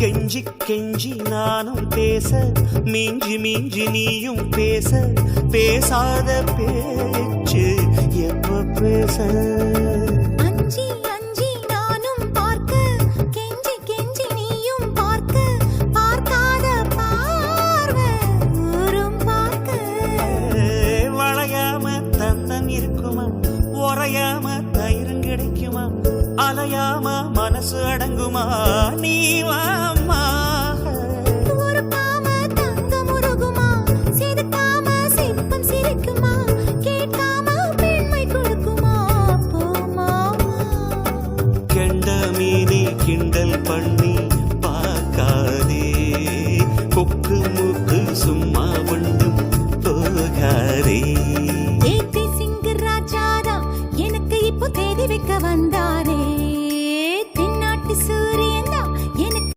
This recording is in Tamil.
கெஞ்சி கெஞ்சி நானும் பேச மிஞ்சி மிஞ்சி நீயும் பேச பேசாத பேச்சு எப்ப பேச? அஞ்சி அஞ்சி நானும் பார்க்க கெஞ்சி கெஞ்சி நீயும் பார்க்க பார்க்காத வளையாம தந்தம் இருக்குமா? உறையாம தயிரும் கிடைக்குமா? அலையாம மனசு அடங்குமா? நீ வா suri